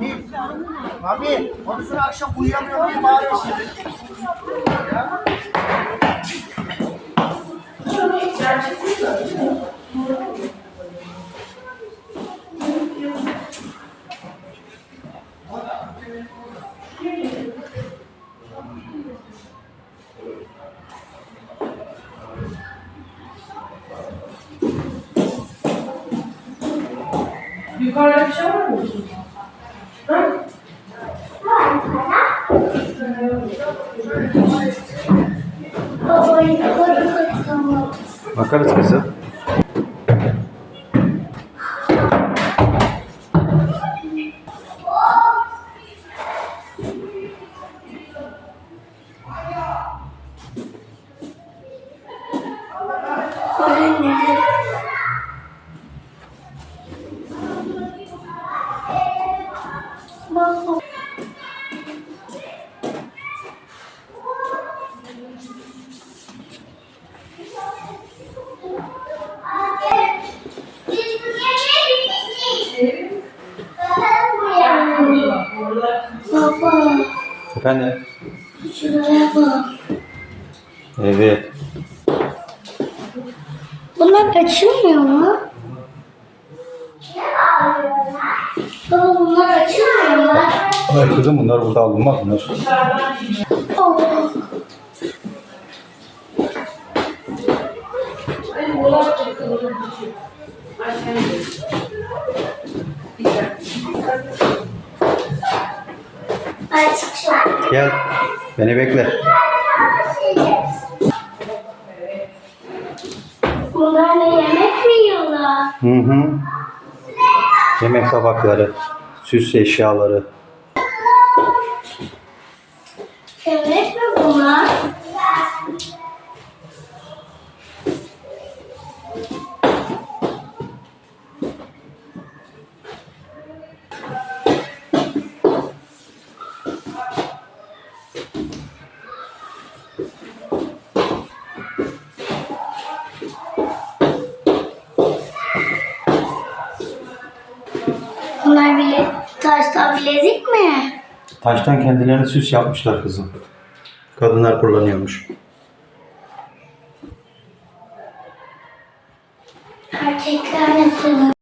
Nil. Abi, onun sonra akşam uyuyamıyor diye bağırıyorsun. Ya. Yukarıda bir şey var mı? Bakarız kızım. Anne. Baba, Efendim? şuraya bak. Evet. Bunlar açılmıyor mu? Baba bunlar açılmıyor mu? Hayır kızım bunlar burada alınmaz bunlar. Allah. Benim düşüyor. Aşağıya Gel. Beni bekle. Bunlar ne yemek mi yiyorlar? Hı hı. Yemek tabakları, süs eşyaları. Yemek mi? Bunlar bilezik mi? Taştan kendilerine süs yapmışlar kızım. Kadınlar kullanıyormuş. Erkekler nasıl?